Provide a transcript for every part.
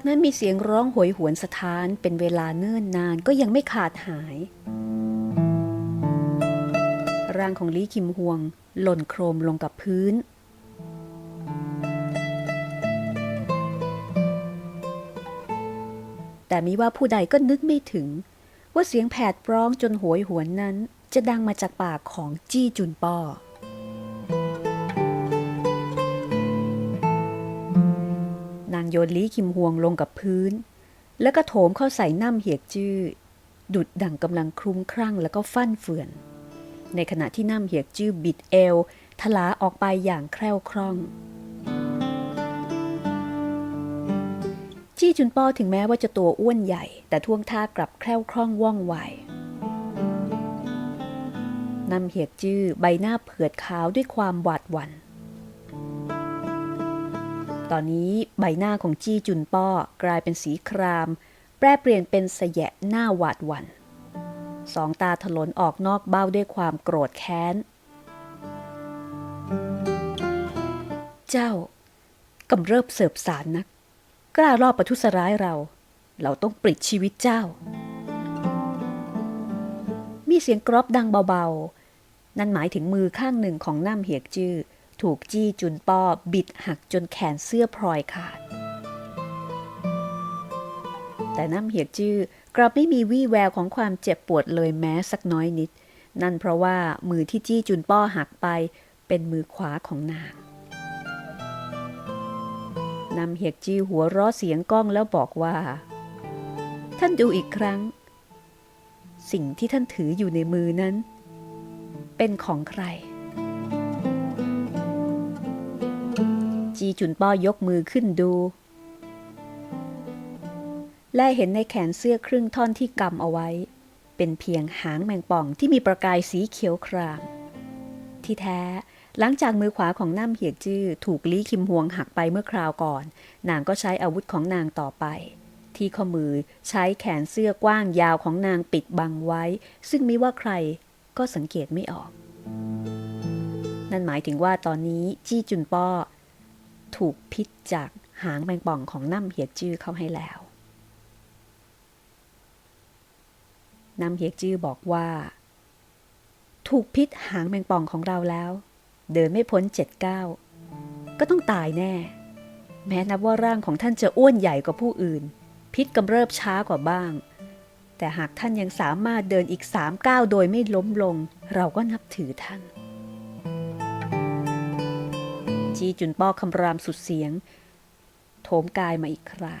จากนั้นมีเสียงร้องโหยหวนสถานเป็นเวลาเนิ่นนานก็ยังไม่ขาดหาย ร่างของลีคิมฮวง หล่นโครมลงกับพื้น แต่มีว่าผู้ใดก็นึกไม่ถึง ว่าเสียงแผดร้องจนโหยหวนนั้นจะดังมาจากปากของจี้จุนป้อ โยนลีคิมฮวงลงกับพื้น แล้วก็โถมเข้าใส่น้ำเหียกจื้อ ดุดดังกำลังคลุ้มครั่งแล้วก็ฟั่นเฟือน ในขณะที่น้ำเหียกจื้อบิดเอวทลาออกไปอย่างแคล่วคล่อง จี้จุนป้อถึงแม้ว่าจะตัวอ้วนใหญ่ แต่ท่วงท่ากลับแคล่วคล่องว่องไวน้ำเหียกจื้อใบหน้าเผือดขาวด้วยความหวาดหวัน่น ตอนนี้ใบหน้าของจี้จุนป้อกลายเป็นสีคราม แปรเปลี่ยนเป็นสยะหน้าหวาดหวัน่นสองตาถลนออกนอกเบ้าด้วยความโกรธแค้น เจ้ากำเริบเสิบสารนัก กล้ารอบประทุษร้ายเรา เราต้องปลิดชีวิตเจ้า มีเสียงกรอบดังเบาๆ นั่นหมายถึงมือข้างหนึ่งของน้ำเหียกจื้อ ถูกจี้จุนป้อบิดหักจนแขนเสื้อพลอยขาด แต่น้ำเหียกจื้อกลับไม่มีวี่แววของความเจ็บปวดเลยแม้สักน้อยนิด นั่นเพราะว่ามือที่จี้จุนป้อหักไปเป็นมือขวาของนางนำเหียกจี้หัวร้อเสียงก้องแล้วบอกว่า ท่านดูอีกครั้ง สิ่งที่ท่านถืออยู่ในมือนั้น เป็นของใคร จีจุนป้อยกมือขึ้นดู และเห็นในแขนเสื้อครึ่งท่อนที่กำเอาไว้ เป็นเพียงหางแมงป่องที่มีประกายสีเขียวคราม ที่แท้หลังจากมือขวาของน้ำเหียจื้อถูกลี้คิมฮวงหักไปเมื่อคราวก่อน นางก็ใช้อาวุธของนางต่อไป ที่ข้อมือใช้แขนเสื้อกว้างยาวของนางปิดบังไว้ ซึ่งมิว่าใครก็สังเกตไม่ออก นั่นหมายถึงว่าตอนนี้จี้จุนป้อ ถูกพิษจากหางแมงป่องของน้ำเหียกจื้อเข้าให้แล้วน้ำเหียกจื้อบอกว่า ถูกพิษหางแมงป่องของเราแล้ว เดินไม่พ้นเจ็ดเก้าก็ต้องตายแน่ แม้นับว่าร่างของท่านจะอ้วนใหญ่กว่าผู้อื่น พิษกำเริบช้ากว่าบ้าง แต่หากท่านยังสามารถเดินอีกสามก้าวโดยไม่ล้มลง เราก็นับถือท่าน จีจุนป้อคำรามสุดเสียง โถมกายมาอีกครา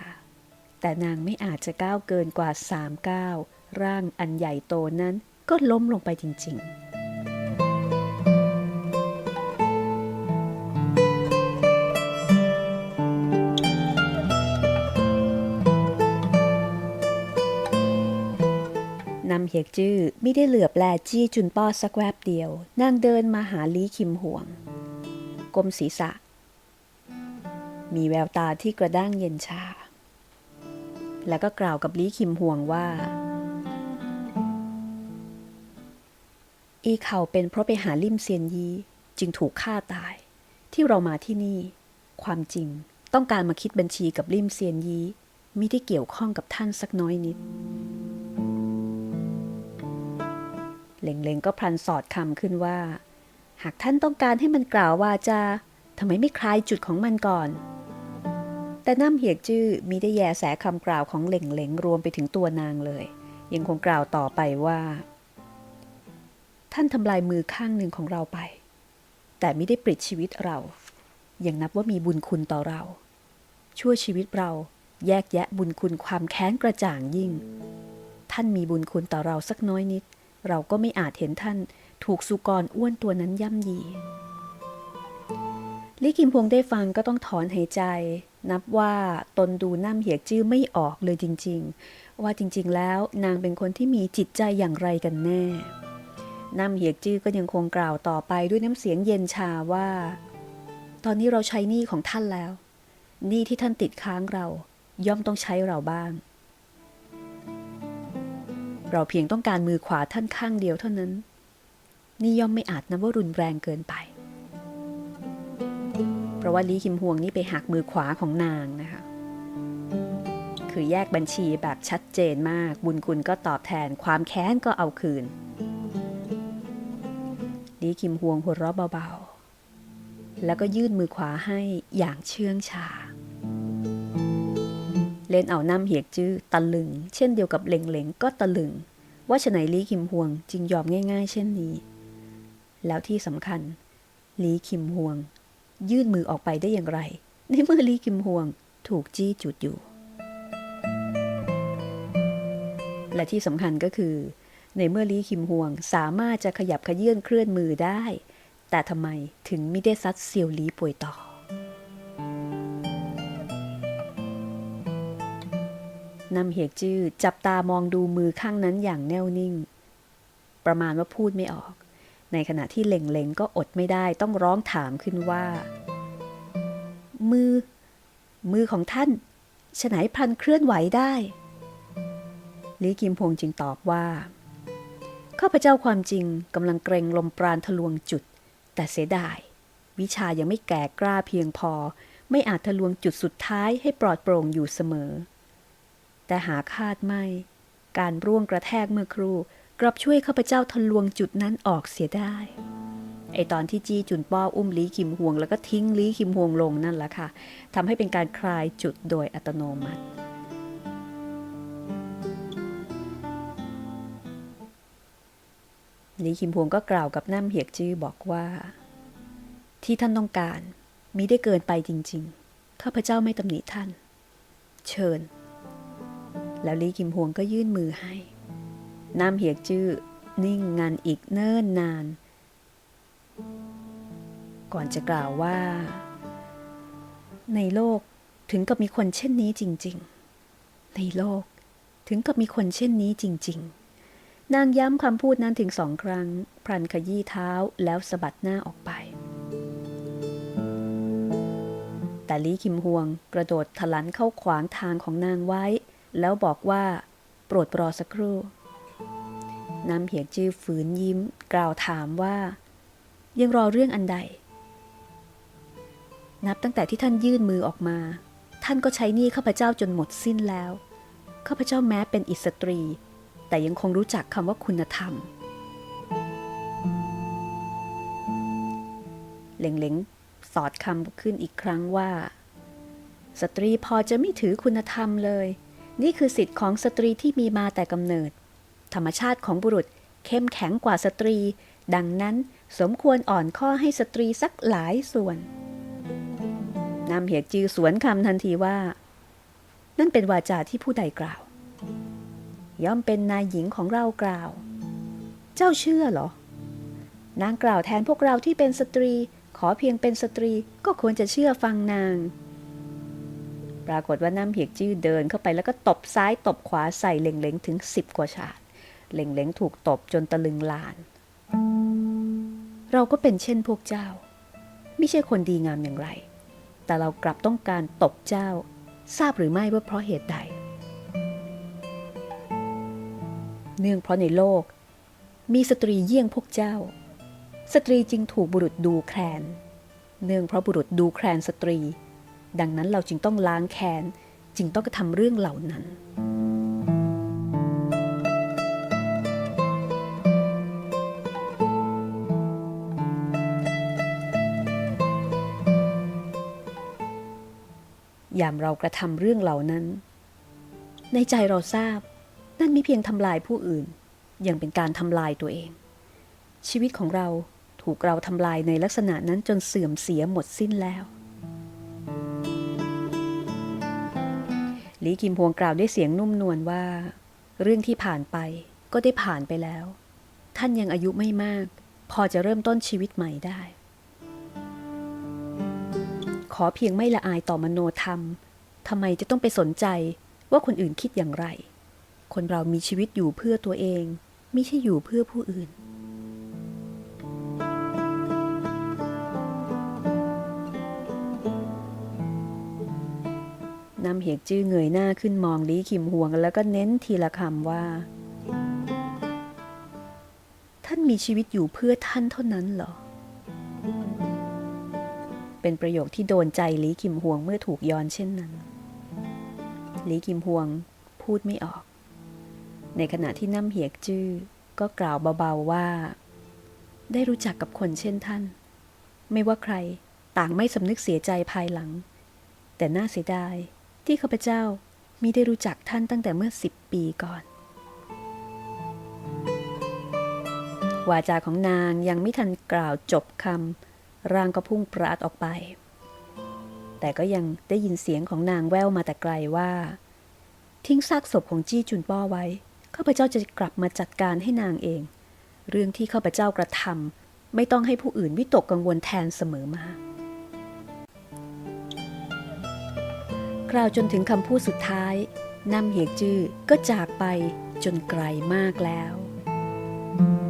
แต่นางไม่อาจจะก้าวเกินกว่าสามก้าวร่างอันใหญ่โตนั้นก็ล้มลงไปจริง ๆนำเหียกจื้อไม่ได้เหลือบแลจี้จุนป้อสักแวบเดียวนางเดินมาหาลีคิมห่วง กลมศีรษะ มีแววตาที่กระด้างเย็นชา แล้วก็กล่าวกับลีคิมห่วงว่า อีเขาเป็นเพราะไปหาลิมเซียนยีจึงถูกฆ่าตาย ที่เรามาที่นี่ ความจริงต้องการมาคิดบัญชีกับลิมเซียนยีมิได้เกี่ยวข้องกับท่านสักน้อยนิดเล็งๆก็พลันสอดคำขึ้นว่า หากท่านต้องการให้มันกล่าวว่าจะทำไมไม่คลายจุดของมันก่อน แต่น้ำเหียกจื้อมีได้แยแสคำกล่าวของเหล่งเหลงรวมไปถึงตัวนางเลย ยังคงกล่าวต่อไปว่า ท่านทำลายมือข้างหนึ่งของเราไป แต่ไม่ได้ปลิดชีวิตเรา ยังนับว่ามีบุญคุณต่อเรา ชั่วชีวิตเราแยกแยะบุญคุณความแค้นกระจ่างยิ่ง ท่านมีบุญคุณต่อเราสักน้อยนิด เราก็ไม่อาจเห็นท่านถูกสุกรอ้วนตัวนั้นย่ำยี ลิกิมพวงได้ฟังก็ต้องถอนหายใจ นับว่าตนดูน้ำเหียกจื้อไม่ออกเลยจริง ๆ ว่าจริงๆ แล้วนางเป็นคนที่มีจิตใจอย่างไรกันแน่น้ำเหียกจื้อก็ยังคงกล่าวต่อไปด้วยน้ำเสียงเย็นชาว่า ตอนนี้เราใช้หนี้ของท่านแล้วหนี้ที่ท่านติดค้างเรา ย่อมต้องใช้เราบ้าง เราเพียงต้องการมือขวาท่านข้างเดียวเท่านั้น นี่ย่อมไม่อาจนับว่ารุนแรงเกินไป เพราะว่าลีคิมฮวงนี่ไปหักมือขวาของนางนะคะ คือแยกบัญชีแบบชัดเจนมาก บุญคุณก็ตอบแทน ความแค้นก็เอาคืนลีคิมฮวงหัวเราะเบาๆ แล้วก็ยื่นมือขวาให้อย่างเชื่องชา เล่นเอาน้ำเหียกจื้อตะลึง เช่นเดียวกับเหลงเหลงก็ตะลึง ว่าฉไหนลีคิมฮวงจึงยอมง่าย ๆ เช่นนี้ แล้วที่สำคัญลีคิมฮวง ยื่นมือออกไปได้อย่างไร ในเมื่อลีคิมฮวงถูกจี้จุดอยู่ และที่สำคัญก็คือ ในเมื่อลีคิมฮวงสามารถจะขยับขยื่นเคลื่อนมือได้ แต่ทำไมถึงไม่ได้ซัดเซียวลีป่วยต่อ นำเหียกจื้อจับตามองดูมือข้างนั้นอย่างแน่วนิ่ง ประมาณว่าพูดไม่ออก ในขณะที่เล่งเลงก็อดไม่ได้ต้องร้องถามขึ้นว่า มือ มือของท่านฉไหนพันเคลื่อนไหวได้ลีกิมพงจึงตอบว่า ข้าพเจ้าความจริงกำลังเกรงลมปราณทะลวงจุด แต่เสียดาย วิชายังไม่แก่กล้าเพียงพอ ไม่อาจทะลวงจุดสุดท้ายให้ปลอดโปร่งอยู่เสมอ แต่หาคาดไม่ การร่วงกระแทกเมื่อครู่กลับช่วยข้าพเจ้าทะลวงจุดนั้นออกเสียได้ ไอตอนที่จี้จุนป้ออุ้มลีคิมฮวง แล้วก็ทิ้งลีคิมฮวงลงนั่นแหละค่ะทำให้เป็นการคลายจุดโดยอัตโนมัติลีคิมพวงก็กล่าวกับน้ำเหียกจื้อบอกว่า ที่ท่านต้องการมิได้เกินไปจริง ๆ ข้าพเจ้าไม่ตำหนิท่าน เชิญ แล้วลีคิมพวงก็ยื่นมือให้น้ำเหียกจื้อนิ่งงันอีกเนิ่นนาน ก่อนจะกล่าวว่า ในโลกถึงกับมีคนเช่นนี้จริง ๆ ในโลกถึงกับมีคนเช่นนี้จริง ๆ นางย้ำคำพูดนั้นถึงสองครั้ง พรันขยี้เท้าแล้วสะบัดหน้าออกไป แต่ลีคิมฮวงกระโดดทะลันเข้าขวางทางของนางไว้ แล้วบอกว่า โปรดรอสักครู่ น้ำเหียกจื้อฝืนยิ้ม กล่าวถามว่า ยังรอเรื่องอันใด นับตั้งแต่ที่ท่านยื่นมือออกมา ท่านก็ใช้หนี้ข้าพเจ้าจนหมดสิ้นแล้วข้าพเจ้าแม้เป็นอิสตรี แต่ยังคงรู้จักคำว่าคุณธรรมเหลงๆสอดคำขึ้นอีกครั้งว่า สตรีพอจะไม่ถือคุณธรรมเลย นี่คือสิทธิ์ของสตรีที่มีมาแต่กำเนิด ธรรมชาติของบุรุษเข้มแข็งกว่าสตรี ดังนั้นสมควรอ่อนข้อให้สตรีสักหลายส่วนนำเหียจือสวนคำทันทีว่า นั่นเป็นวาจาที่ผู้ใดกล่าว ย่อมเป็นนายหญิงของเรากล่าว เจ้าเชื่อเหรอ นางกล่าวแทนพวกเราที่เป็นสตรี ขอเพียงเป็นสตรีก็ควรจะเชื่อฟังนาง ปรากฏว่าน้ำเพียกจื้อเดินเข้าไปแล้วก็ตบซ้ายตบขวาใส่เล่งเล้งถึงสิบกว่าฉาดเล่งเล้งถูกตบจนตะลึงลาน เราก็เป็นเช่นพวกเจ้า ไม่ใช่คนดีงามอย่างไร แต่เรากลับต้องการตบเจ้า ทราบหรือไม่ว่าเพราะเหตุใด เนื่องเพราะในโลก มีสตรีเยี่ยงพวกเจ้า สตรีจึงถูกบุรุษดูแคลน เนื่องเพราะบุรุษดูแคลนสตรี ดังนั้นเราจึงต้องล้างแค้นจึงต้องกระทำเรื่องเหล่านั้น ยามเรากระทำเรื่องเหล่านั้น ในใจเราทราบ นั่นไม่เพียงทำลายผู้อื่น ยังเป็นการทำลายตัวเอง ชีวิตของเราถูกเราทำลายในลักษณะนั้นจนเสื่อมเสียหมดสิ้นแล้ว ลีคิมพวงกล่าวด้วยเสียงนุ่มนวลว่า เรื่องที่ผ่านไปก็ได้ผ่านไปแล้ว ท่านยังอายุไม่มาก พอจะเริ่มต้นชีวิตใหม่ได้ ขอเพียงไม่ละอายต่อมโนธรรมทำไมจะต้องไปสนใจว่าคนอื่นคิดอย่างไร คนเรามีชีวิตอยู่เพื่อตัวเอง ไม่ใช่อยู่เพื่อผู้อื่น ยกจื้อเงยหน้าขึ้นมองลีคิมฮวงแล้วก็เน้นทีละคำว่า ท่านมีชีวิตอยู่เพื่อท่านเท่านั้นเหรอ เป็นประโยคที่โดนใจลีคิมฮวงเมื่อถูกย้อนเช่นนั้นลีกิมฮวงพูดไม่ออก ในขณะที่น้ำเหียกจื้อก็กล่าวเบาๆว่า ได้รู้จักกับคนเช่นท่าน ไม่ว่าใครต่างไม่สำนึกเสียใจภายหลัง แต่น่าเสียดาย ที่ข้าพเจ้ามิได้รู้จักท่านตั้งแต่เมื่อสิบปีก่อน วาจาของนางยังไม่ทันกล่าวจบคำร่างก็พุ่งปราดออกไป แต่ก็ยังได้ยินเสียงของนางแว่วมาแต่ไกลว่า ทิ้งซากศพของจี้จุนป้อไว้ข้าพเจ้าจะกลับมาจัดการให้นางเอง เรื่องที่ข้าพเจ้ากระทำไม่ต้องให้ผู้อื่นวิตกกังวลแทนเสมอมา กล่าวจนถึงคำพูดสุดท้ายน้ำเหยกจื้อก็จากไปจนไกลมากแล้ว「